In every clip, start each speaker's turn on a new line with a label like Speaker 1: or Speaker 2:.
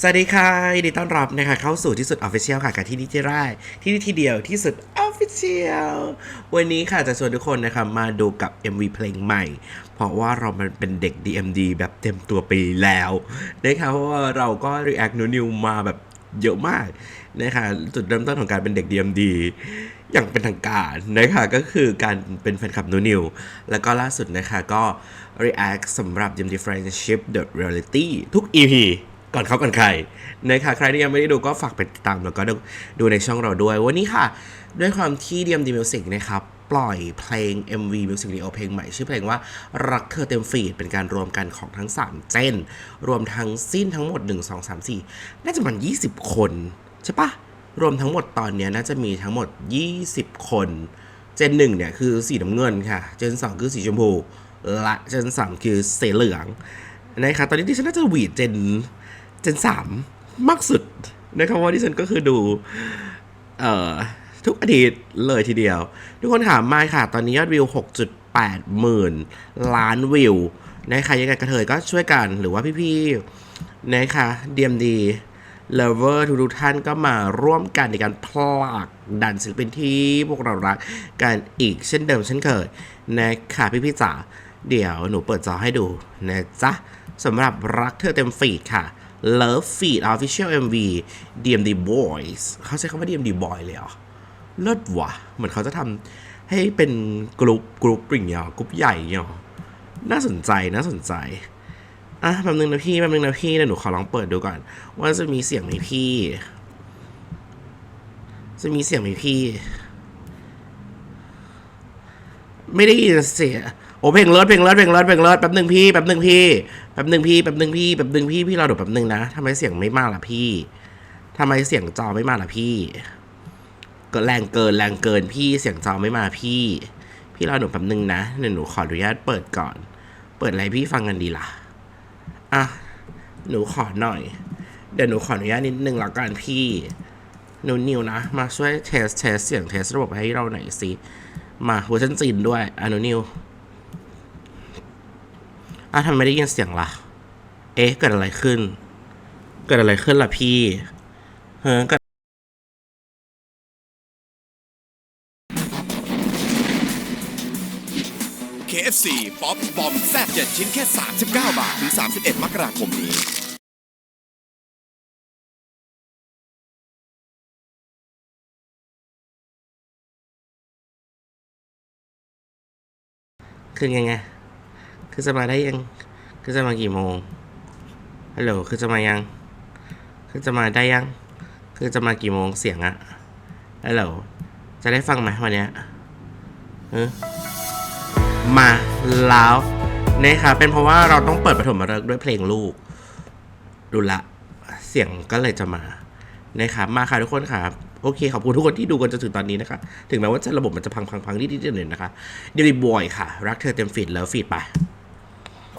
Speaker 1: สวัสดีค่ะยินดีต้อนรับนะคะเข้าสู่ที่สุด Official ค่ะกับที่นี่ที่แรกที่นี่ที่เดียวที่สุด Official วันนี้ค่ะจะชวนทุกคนนะคะมาดูกับ MV เพลงใหม่ เพราะว่าเรามันเป็นเด็ก DMD แบบเต็มตัวไปแล้วนะคะเพราะว่าเราก็ React นิวนิวมาแบบเยอะมากนะคะจุดเริ่มต้นของการเป็นเด็ก DMD อย่างเป็นทางการนะคะก็คือการเป็นแฟนคลับนูนิว แล้วก็ล่าสุดนะคะก็ React สำหรับ DMD Friendship The Reality ทุก EP ก่อนเขาก่อนใครนะคะใครที่ยังไม่ได้ดูก็ฝากไปติดตามแล้วก็ดูในช่องเราด้วย วันนี้ค่ะ ด้วยความที่ DMD Music นะครับปล่อยเพลง MV Music Video เพลงใหม่ ชื่อเพลงว่ารักเธอเต็มฟีด เป็นการรวมกันของทั้ง 3 เจน รวมทั้งสิ้นทั้งหมด 1 2 3 4 น่าจะประมัน20 คน ใช่ปะรวมทั้งหมดตอนนี้น่าจะมีทั้งหมด 20 คน เจนหนึ่งเนี่ย คือสีน้ำเงินค่ะ เจนสองคือสีชมพู และเจนสามคือสีเหลืองนะครับตอนนี้ดิฉันน่าจะหวีดเจน เจนสามมากสุดนะครับเพราะว่ฉันก็คือดู เอ่อ ทุกอาทิตย์เลยทีเดียว ทุกคนถามมาค่ะ ตอนนี้ยอดวิว 6.8 หมื่น ล้านวิวนะคะยังไงกระเทยก็ช่วยกันหรือว่าพี่ๆนะคะ DMD Lover ทุกท่านก็มาร่วมกันในการผลักดันศิลปินที่พวกเรารักกันอีกเช่นเดิมเช่นเคยนะคะพี่ๆจ๋าเดี๋ยวหนูเปิดจอให้ดูนะจ๊ะสำหรับรักเธอเต็มฟีดค่ะ Love Feed Official MV DMD Boys เขาใช้คำว่า DMD Boy เลยเหรอเลิศว่ะเหมือนเขาจะทำให้เป็นกลุ่มกลุ่มอย่งเงี้ยกลุ่มใหญ่เงี้ยน่าสนใจน่าสนใจอะแป๊บนึงนะพี่แป๊บนึงนะพี่เดี๋ยวหนูขอลองเปิดดูก่อน ว่าจะมีเสียงไหมพี่ จะมีเสียงไหมพี่ ไม่ได้ยินเสียงโอ้เพลงเลิศเพลงเลิศเพลงเลิศเพลงเลิศแป๊บนึงพี่แป๊บนึงพี่ แป๊บนึงพี่แป๊บนึงพี่แป๊บนึงพี่พี่รอดูแป๊บนึงนะทำไมเสียงไม่มาล่ะพี่ทำไมเสียงจอไม่มาล่ะพี่ก็แรงเกินแรงเกินพี่เสียงจอไม่มาพี่ พี่รอหนูแป๊บนึงนะเดี๋ยวหนูขออนุญาตเปิดก่อน เปิดอะไรพี่ฟังกันดีล่ะอะหนูขอหน่อย เดี๋ยวหนูขออนุญาตนิดนึงละกันพี่หนูนิวนะ มาช่วยเทสเทสเสียงเทสระบบให้เราหน่อยสิมาเวอร์ชันจีนด้วยอะหนูนิว อะทำไมไม่ได้ยินเสียงล่ะ เอ๊ะ เกิดอะไรขึ้น เกิดอะไรขึ้นล่ะพี่เฮ้ยเกิด
Speaker 2: KFC ป๊อปบอมแซ่บ7ชิ้นแค่ 39 บาท ถึง 31 มกราคมนี้
Speaker 1: คือไงไง คือจะมาได้ยัง คือจะมากี่โมง ฮัลโหล คือจะมายัง คือจะมาได้ยัง คือจะมากี่โมงเสียงอะฮัลโหล จะได้ฟังไหมวันเนี้ยเออมาแล้วนะครับเป็นเพราะว่าเราต้องเปิดปฐมฤกษ์ด้วยเพลงลูก ดูละ เสียงก็เลยจะมานะครับมาค่ะทุกคนครับโอเคขอบคุณทุกคนที่ดูกันจนถึงตอนนี้นะคะ ถึงแม้ว่าจะระบบมันจะพังพังพังนิดนิดหน่อยนะคะเดลิบอยค่ะ รักเธอเต็มฟีดแล้วฟีดไป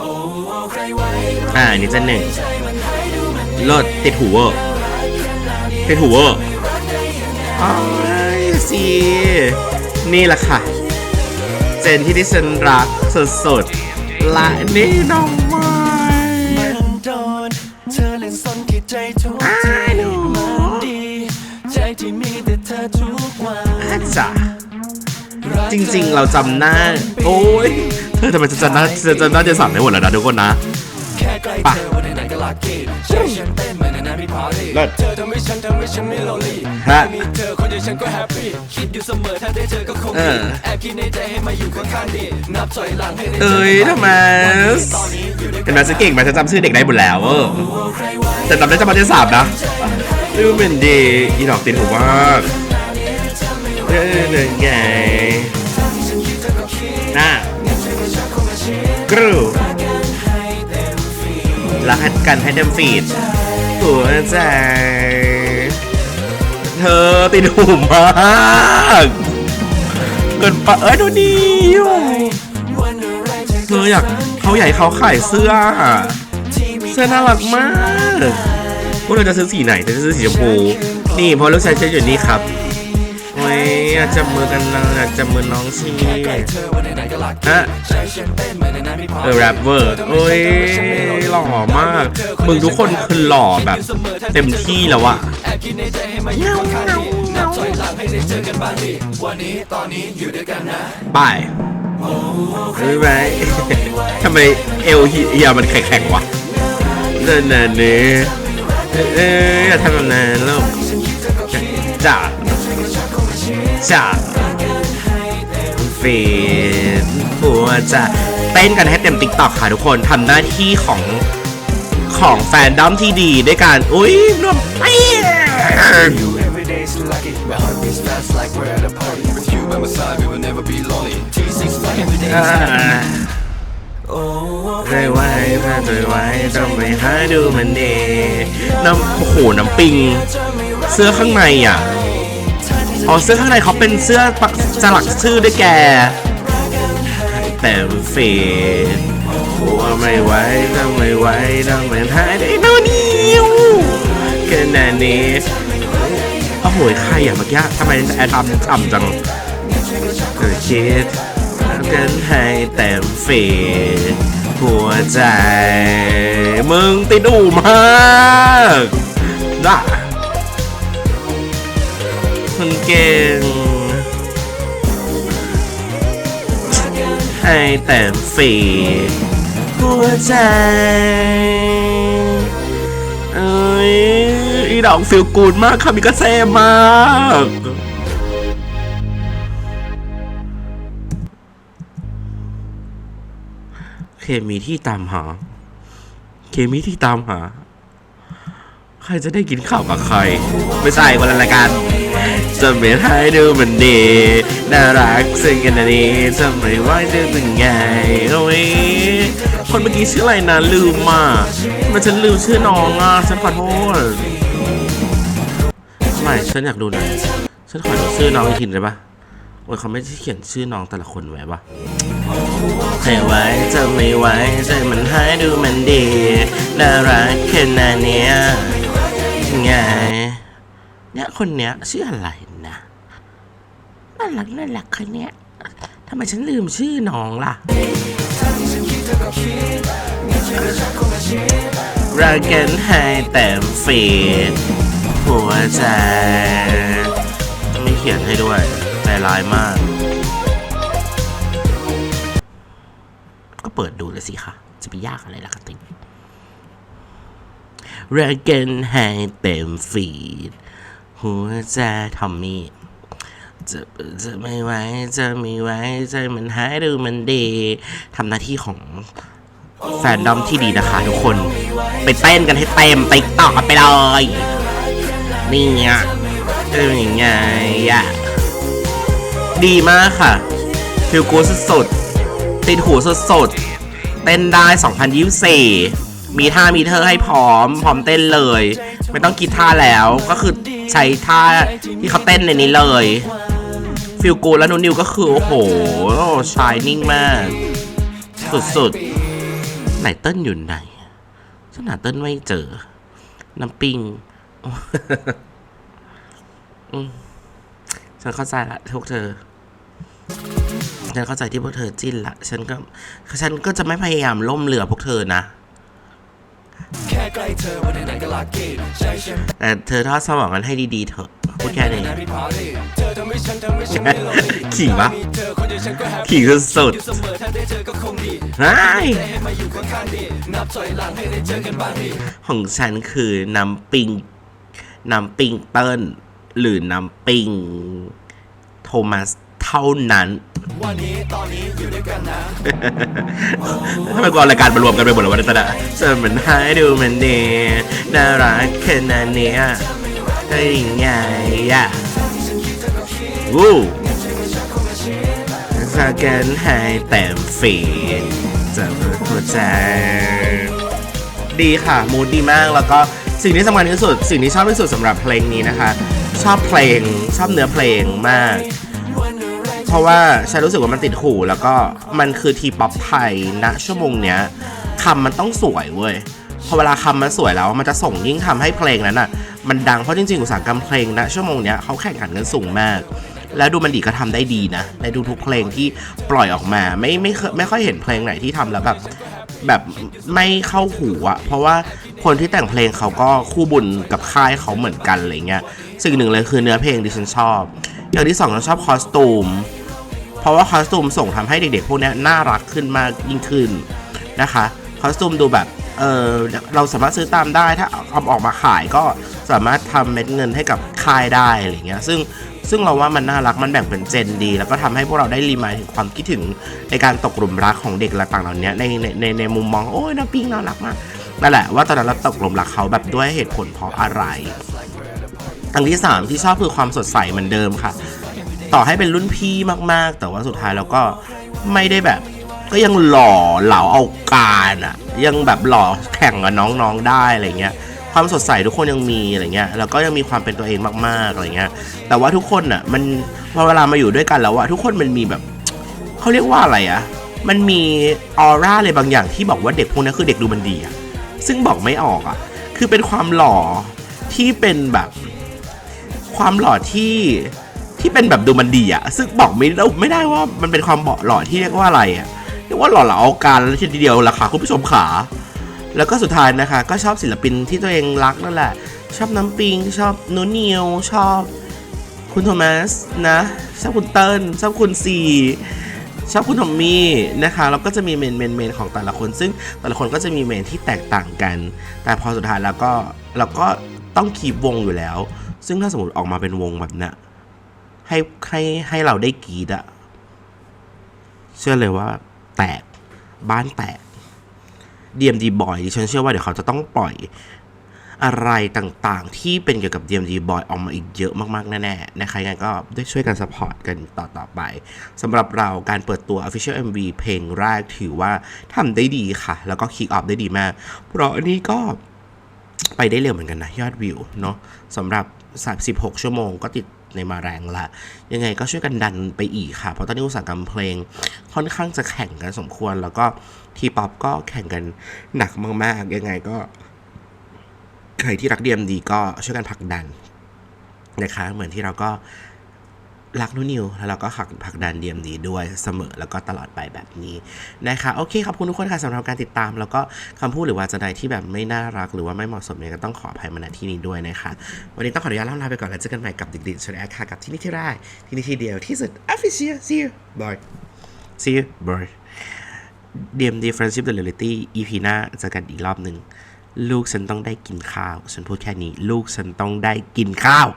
Speaker 1: อ่าอันนี่จะหนึ่งเลิศติดหูเวอร์ติดหูเวอร์อ้ายสินี่แหละค่ะ เจนที่ดิฉันรักสุดๆและนี่น้องไม้
Speaker 3: มันโดนเธอเล่นซ่อนคิดใจทุก
Speaker 1: อ้า
Speaker 3: ที
Speaker 1: ยหนู
Speaker 3: มันดีใจที่มีแต่เธอทุกวัน
Speaker 1: อาจ้ะจริงๆ เราจำหน้า โอ้ย เธอทำไมจะจำหน้าจะจำหน้าเจสันได้หมดเลยนะทุกคนนะ
Speaker 3: แค่ใกล้
Speaker 1: ปะ
Speaker 3: เธอวันไหนๆก็ลักกี้ใจฉันเต้นเหมือนในนั้นมีพาร์ตี้
Speaker 1: เลิศ
Speaker 3: เธอทำให้ฉันทำให้ฉันไม่โลลี่
Speaker 1: ฮะ
Speaker 3: มีเธอคนเดียวฉันก็แฮปปี้คิดอยู่เสมอถ้าได้เจอก็คง
Speaker 1: เอ
Speaker 3: ดี
Speaker 1: อ
Speaker 3: แอบคิดในใจให้มาอยู่ข้างๆดีนับถอยหลังให้ได้เจ
Speaker 1: เอ้ยทำไม
Speaker 3: ตอนนี้อยู่ด้วย
Speaker 1: เห็นไหมฉันเก่งไหมฉันจำชื่อเด็กได้หมดแล้วเออแต่จำได้จำมาเจนสามนะดูเป็นดีอีดอกติดหูมากเออเดินไงน่า กรูรักกันให้เต็มฟีดหัวใจเธอติดหูมากเกินไปเอ้ยดูดีอยู่
Speaker 3: วันอะไรจะ
Speaker 1: เธออยากเขาใหญ่เขาขายเสื้อ เสื้อน่ารักมากพวกเราจะซื้อสีไหนจะซื้อสีชมพู นี่พราะลูกชายฉันอยู่นี่ครับ โอ้ยยอยากจับมือกันนะอยากจับมือน้องชีฮะเออแรปเวอร์โอ้ยหล่อมาก มึงทุกคนคือหล่อแบบ เต็มที่แล้วอะเงาเงาเงาไปรู้ไหมทำไมเอวเฮียมันแข็งๆวะนั่นน่ะเนี่ยเอ้ยอย่าทำแบบนั้นลูกจ้า จ้าฟีดผัวจะเต้นกันให้เต็มติ๊กต็อกค่ะทุกคนทำหน้าที่ของของแฟนดอมที่ดีด้วยการ อุ้ยนวมเปี้ย
Speaker 3: Every day's lucky My heart beats fast like we're at a party With you by my side we will never be lonely T6 fly every day
Speaker 1: ไม่ไหวถ้าจะไหวต้องไปหาดูมันเดน้ำโอ้โหน้ำปิง เสื้อข้างในอะ อ๋อเสื้อข้างในเขาเป็นเสื้อปักสลักชื่อด้วยแก แต่เฟดว่าไม่ไหวต้องไม่ไหวต้องไปหาได้โน่นนิ้วขนาดนี้โอ้โหใครอะเมื่อกี้ทำไมแอดทำอ่ำจังเกิดคิดกันให้เต็มฟีดหัวใจ มึงติดอูมากด่า คนเก่ง ให้แต่ฝีหัวใจเอ้ยอีดอกฟิลกูดมากค่ะมิกาเซ่มากเคมีที่ตามหา เคมีที่ตามหา ใครจะได้กินข้าวกับใคร ไม่ใช่คนละรายการ จะไม่ให้ดูมันดีน่ารักซึ่งกันนะนี้จะไม่ว่าจะเป็นไงโอ้ยคนเมื่อกี้ชื่ออะไรนะลืมอะมันฉันลืมชื่อน้องอะฉันขอโทษไม่ฉันอยากดูหน่อยฉันขอดูชื่อน้องอีกทีได้ปะโอ้ยเขาไม่ได้เขียนชื่อน้องแต่ละคนไว้ปะให้ไว้จะไม่ไหวใจมันให้ดูมันดีน่ารักแค่นาดเนี้ยไง เนี่ยคนเนี้ยชื่ออะไรนะน่ารักน่ารักคนเนี้ยทำไมฉันลืมชื่อน้องล่ะรักกันให้เต็มฟีดหัวใจไม่เขียนให้ด้วยใจร้ายมาก ก็เปิดดูเลยสิคะจะไปยากอะไรล่ะคะติ๊งรักกันให้เต็มฟีด หัวใจทอมมี่จะจะไม่ไหวจะไม่ไหวใจมันหายดูมันดีทำหน้าที่ของแฟนดอมที่ดีนะคะทุกคน ไปเต้นกันให้เต็มติ๊กตอกันไปเลย นี่ไงจะเป็นยังไงอะดีมากค่ะฟิลกูสุดๆติดหูสุดๆเต้นได้ 2024 มีท่ามีเธอให้พร้อม พร้อมเต้นเลย ไม่ต้องคิดท่าแล้วก็คือ ใช้ท่าที่เขาเต้นในนี้เลย ฟิลกูและนูนิวก็คือ โอ้โหชายนิ่งมาก สุดๆ ไหนเต้นอยู่ไหนฉันหาเต้นไม่เจอ น้ำปิงฉันเข้าใจละพวกเธอ ฉันเข้าใจที่พวกเธอจิ้นละ ฉันก็ ฉันก็จะไม่พยายามล่มเหลือพวกเธอนะ
Speaker 3: แค่ใกล้เธอวันไหนๆก็ลักกี้ใจฉัน
Speaker 1: แต่เธอทอดสมองกันให้ดีๆเถอะพูดแค่นี้
Speaker 3: ไม่พอดีเธอทำให้ฉันทำให้ฉันไม่หลงดี
Speaker 1: ขิงปะ
Speaker 3: มีเธอคนเดียวฉันก็แฮปปี้
Speaker 1: ขี่คือสุด
Speaker 3: เสมอถ้าได้เจอก็คงดี
Speaker 1: ไอ้
Speaker 3: ให้มาอยู่ข้างๆดีนับถอยหลังให้ได้เจอกันบ้างดี
Speaker 1: ของฉันคือน้ำปิงน้ำปิงเติ้ลหรือน้ำปิงโทมัส เท่านั้น
Speaker 3: วันนี้ตอนนี้อยู่ด้วยกันนะ
Speaker 1: ทำไมกูเอารายการมารวมกันไปหมดเลยวะเนี่ยตอนนั้นจะเหมือนให้ดูมันดีน่ารักขนาดเนี้ยได้ยังไงอะวู้สแกนให้เต็มฟีดจะเปิดหัวใจดีค่ะมูดดีมากแล้วก็สิ่งที่สำคัญที่สุด สิ่งที่ชอบที่สุดสำหรับเพลงนี้นะคะ ชอบเพลงชอบเนื้อเพลงมาก เพราะว่าฉันรู้สึกว่ามันติดหูแล้วก็มันคือทีป๊อปไทยณชั่วโมงเนี้ยคำมันต้องสวยเว้ยพอเวลาคำมันสวยแล้วมันจะส่งยิ่งทำให้เพลงนั้นอะ มันดังเพราะจริงๆอุตสาหกรรมเพลงณชั่วโมงเนี้ยเขาแข่งขันกันสูงมาก แล้วดูมันดีก็ทำได้ดีนะในดูทุกเพลงที่ปล่อยออกมา ไม่ไม่เคยไม่ค่อยเห็นเพลงไหนที่ทำแล้วแบบแบบไม่เข้าหูอะเพราะว่าคนที่แต่งเพลงเขาก็คู่บุญกับค่ายเขาเหมือนกันอะไรเงี้ยสิ่งหนึ่งเลยคือเนื้อเพลงที่ฉันชอบ อย่างที่สองฉันชอบคอสตูม เพราะว่าคอสตูมส่งทำให้เด็กๆพวกนี้น่ารักขึ้นมากยิ่งขึ้นนะคะคอสตูมดูแบบเออเราสามารถซื้อตามได้ถ้าเอาออกมาขายก็สามารถทำเม็ดเงินให้กับค่ายได้อะไรเงี้ยซึ่งซึ่งเราว่ามันน่ารักมันแบ่งเป็นเจนดี แล้วก็ทำให้พวกเราได้รีมายถึงความคิดถึงในการตกหลุมรักของเด็กละต่างเหล่านี้ในในในในมุมมองโอ้ยน้าปิ้งน่ารักมากนั่นแหละว่าตอนนั้นเราตกหลุมรักเขาแบบด้วยเหตุผลเพราะอะไร อันที่สามที่ชอบคือความสดใสเหมือนเดิมค่ะ ต่อให้เป็นรุ่นพี่มากๆ แต่ว่าสุดท้ายเราก็ไม่ได้แบบ ก็ยังหล่อเหลาเอาการอะยังแบบหล่อแข่งกับน้องๆได้อะไรเงี้ยความสดใสทุกคนยังมีอะไรเงี้ยแล้วก็ยังมีความเป็นตัวเองมากๆอะไรเงี้ย แต่ว่าทุกคนอะมันพอเวลามาอยู่ด้วยกันแล้วอะทุกคนมันมีแบบเขาเรียกว่าอะไรอะมันมีออร่าอะไรบางอย่างที่บอกว่าเด็กพวกนี้คือเด็กดูมันดีอะซึ่งบอกไม่ออกอะคือเป็นความหล่อที่เป็นแบบ ความหล่อที่ที่เป็นแบบดูมันดีอะซึ่งบอกไม่ได้ไม่ได้ว่ามันเป็นความเบาหล่อที่เรียกว่าอะไรอะเรียกว่าหล่อเหลาเอาการแล้วทีเดียวราคาคุณผู้ชมขา แล้วก็สุดท้ายนะคะ ก็ชอบศิลปินที่ตัวเองรักนั่นแหละ ชอบน้ำปิง ชอบนูนิวชอบคุณโทมัสนะชอบคุณเติ้ลชอบคุณซีชอบคุณทอมมี่นะคะแล้วก็จะมีเมนเมนเมนของแต่ละคน ซึ่งแต่ละคนก็จะมีเมนที่แตกต่างกัน แต่พอสุดท้ายแล้วก็เราก็ต้องคีบวงอยู่แล้ว ซึ่งถ้าสมมติออกมาเป็นวงแบบเนี้ยให้ให้ให้เราได้กรีดอะเชื่อเลยว่าแตกบ้านแตก DMD Boy ดิฉันเชื่อว่าเดี๋ยวเขาจะต้องปล่อยอะไรต่างๆ ที่เป็นเกี่ยวกับ DMD Boy ออกมาอีกเยอะมากๆ แน่ๆนะคะยังไงก็ได้ช่วยกันสปอร์ตกันต่อๆไปสำหรับเราการเปิดตัว Official MV เพลงแรกถือว่าทำได้ดีค่ะ แล้วก็คิกออฟได้ดีมาก เพราะอันนี้ก็ ไปได้เร็วเหมือนกันนะ ยอดวิวเนาะสำหรับ 36 ชั่วโมงก็ติดในมาแรงละ ยังไงก็ช่วยกันดันไปอีกค่ะ เพราะตอนนี้อุตสาหกรรมเพลงค่อนข้างจะแข่งกันสมควร แล้วก็ทีป๊อปก็แข่งกันหนักมากๆ ยังไงก็ ใครที่รักเดียมดีก็ช่วยกันผลักดันนะคะ เหมือนที่เราก็ รักนุนิว แล้วเราก็หักผักดันเดียมดีด้วยเสมอแล้วก็ตลอดไปแบบนี้นะคะโอเคขอบคุณทุกคนค่ะสำหรับการติดตาม แล้วก็คำพูดหรือว่าจะใดที่แบบไม่น่ารักหรือว่าไม่เหมาะสมเนี่ยก็ต้องขออภัยมาณที่นี้ด้วยนะคะ วันนี้ต้องขออนุญาตล่ำลาไปก่อนแล้วเจอกันใหม่กับดิกดิกชแนลค่ะกับที่นี่ที่ได้ที่นี่ที่เดียวที่สุด official see you bye see you bye DMD Friendship The Reality EP หน้าเจอกันอีกรอบหนึ่งลูกฉันต้องได้กินข้าว ฉันพูดแค่นี้ ลูกฉันต้องได้กินข้าว